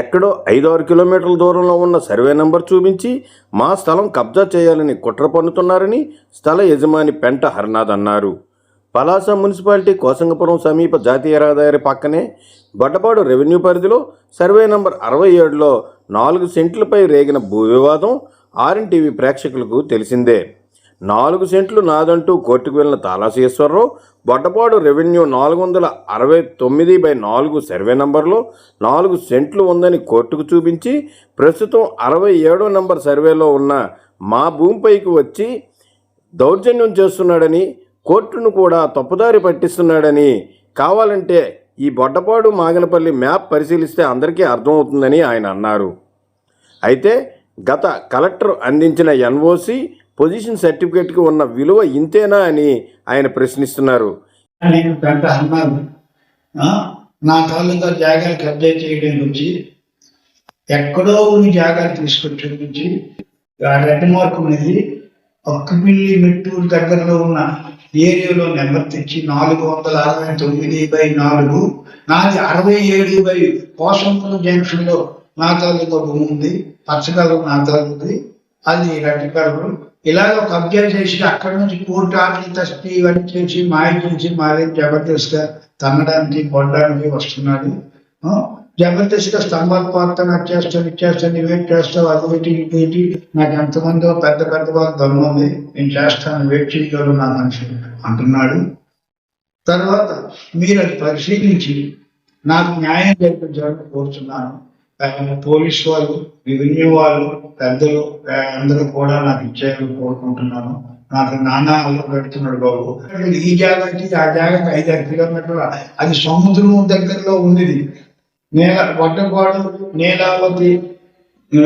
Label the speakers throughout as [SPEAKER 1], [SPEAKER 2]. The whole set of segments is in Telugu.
[SPEAKER 1] ఎక్కడో ఐదారు కిలోమీటర్ల దూరంలో ఉన్న సర్వే నంబర్ చూపించి మా స్థలం కబ్జా చేయాలని కుట్ర పన్నుతున్నారని స్థల యజమాని పెంట హర్నాథ్ అన్నారు. పలాస మున్సిపాలిటీ కోసంగపురం సమీప జాతీయ రహదారి పక్కనే బొడ్డపాడు రెవెన్యూ పరిధిలో సర్వే నంబర్ అరవై ఏడులో నాలుగు సెంట్లపై రేగిన భూ వివాదం ఆర్ఎన్టీవీ ప్రేక్షకులకు తెలిసిందే. నాలుగు సెంట్లు నాదంటూ కోర్టుకు వెళ్ళిన తాలాశేశ్వరరావు బొడ్డపాడు రెవెన్యూ నాలుగు వందల అరవై తొమ్మిది బై నాలుగు సర్వే నంబర్లో నాలుగు సెంట్లు ఉందని కోర్టుకు చూపించి ప్రస్తుతం అరవై ఏడో నంబర్ సర్వేలో ఉన్న మా భూమిపైకి వచ్చి దౌర్జన్యం చేస్తున్నాడని కోర్టును కూడా తప్పుదారి పట్టిస్తున్నాడని కావాలంటే ఈ బొడ్డపాడు మాగనపల్లి మ్యాప్ పరిశీలిస్తే అందరికీ అర్థమవుతుందని ఆయన అన్నారు. అయితే గత కలెక్టర్ అందించిన ఎన్ఓసి పొజిషన్ సర్టిఫికేట్కి ఉన్న విలువ ఇంతేనా అని ఆయన ప్రశ్నిస్తున్నారు.
[SPEAKER 2] నేను పెద్ద అన్నాను. నా తాలూకా జాగాలు కబ్జా చేయడం నుంచి ఎక్కడో ఉన్న జాగాలు తీసుకొచ్చడం నుంచి ఆ రెడ్ మార్క్ అనేది ఒక్కపిల్లి మెట్టూరు దగ్గరలో ఉన్న ఏరియాలో నెంబర్ తెచ్చి నాలుగు వందల అరవై తొమ్మిది బై నాలుగు నాది అరవై ఏడు బై పోషంపురం జంక్షన్లో నా తాలూకా భూమి ఉంది పచ్చగలరు నా తాలూకుది అది రెడ్ కలర్. ఇలాగ కబ్జా చేసి అక్కడ నుంచి కోర్టు ఆర్డర్ తెచ్చి ఇవన్నీ చేసి మాయ చేసి మాదే జబర్దస్త్గా తన్నడానికి కొట్టడానికి వస్తున్నాడు జబర్దస్త్గా జబర్దస్త్ స్తంభాలు అది చేస్తాను ఇచ్చేస్తాను వెయిట్ చేస్తావు అది పెట్టి ఇది నాకు ఎంతమందో పెద్ద పెద్ద వాళ్ళు దమ్ము ఉంది. నేను చేస్తాను వెయిట్ చేయగలను నా మనిషి అంటున్నాడు. తర్వాత మీరు అది పరిశీలించి నాకు న్యాయం జరిపించాలని కోరుతున్నాను పోలీస్ వాళ్ళు రెవెన్యూ వాళ్ళు పెద్దలు అందరూ కూడా నాకు ఇచ్చేయాలని కోరుకుంటున్నాను. నాకు నాన్న అల్లు పెడుతున్నాడు బాబు. ఈ జాగాకి ఆ జాగాకి ఐదారు కిలోమీటర్ల అది సముద్రం దగ్గరలో ఉంది ఇది. నేల వడ్డపాడు నేలావతి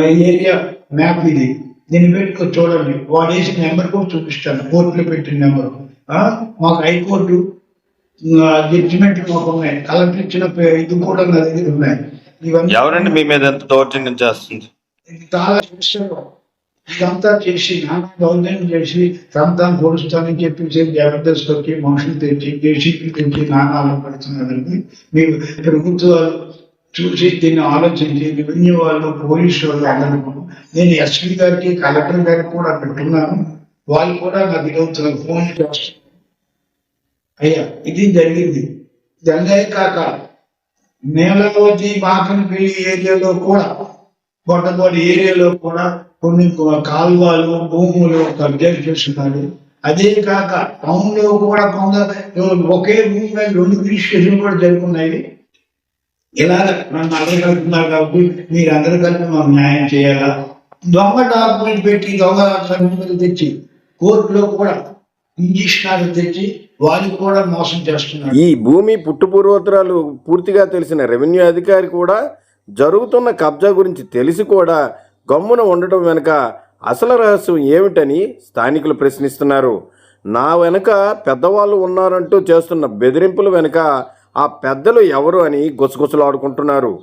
[SPEAKER 2] ఏరియా మ్యాప్ ఇది. దీన్ని పెట్టుకో చూడండి. వాడు వేసిన నెంబర్ కూడా చూపిస్తాను. కోర్టులో పెట్టిన నెంబరు. మాకు హైకోర్టు జడ్జిమెంట్ మాకు ఉన్నాయి. కలెక్టర్ ఇచ్చిన ఇది కూడా నా దగ్గర ఉన్నాయి. ఇవన్నీ
[SPEAKER 1] ఎవరండి మీ మీద ఎంత దౌర్జన్యం చేస్తుంది?
[SPEAKER 2] ఇది చాలా చేస్తారు ఇదంతా చేసి నానా దౌర్జన్యం చేసి రంతాన్ని పొడుస్తానని చెప్పేసి జబర్దస్త్ వచ్చి మనుషులు తెచ్చి జేసీపీ తెచ్చి నానాలు పెడుతున్నారండి. మీరు ప్రభుత్వాలు చూసి దీన్ని ఆలోచించి రెవెన్యూ వాళ్ళు పోలీసు వాళ్ళు అందరూ. నేను ఎస్పీ గారికి కలెక్టర్ గారికి కూడా పెట్టున్నాను వాళ్ళు కూడా నాకు ఇదవుతున్నారు ఫోన్ చేస్తున్నారు. అయ్యా ఇది జరిగింది. జంగయ్య కాక నేలవతి మాకనపల్లి ఏరియాలో కూడా గొడ్డగోడ ఏరియాలో కూడా కొన్ని కాలువలు భూములు కబ్జా చేస్తున్నారు. అదే కాక టౌన్లో కూడా కొంత ఒకే భూమి మీద రెండు రిజిస్ట్రేషన్ కూడా జరుగుతున్నాయి. ఇలా నన్ను అడగలుగుతున్నారు కాబట్టి మీరు అందరూ కలిపి మాకు న్యాయం చేయాలా? దొంగ డాక్యుమెంట్ పెట్టి దొంగ సర్టిఫికెట్ తెచ్చి కోర్టులో కూడా తెచ్చి కూడా మోసం చేస్తున్నారు.
[SPEAKER 1] ఈ భూమి పుట్టుపూర్వోత్తరాలు పూర్తిగా తెలిసిన రెవెన్యూ అధికారి కూడా జరుగుతున్న కబ్జా గురించి తెలిసి కూడా గమ్మున ఉండటం వెనుక అసలు రహస్యం ఏమిటని స్థానికులు ప్రశ్నిస్తున్నారు. నా వెనుక పెద్దవాళ్ళు ఉన్నారంటూ చేస్తున్న బెదిరింపులు వెనుక ఆ పెద్దలు ఎవరు అని గుసగుసలాడుకుంటున్నారు.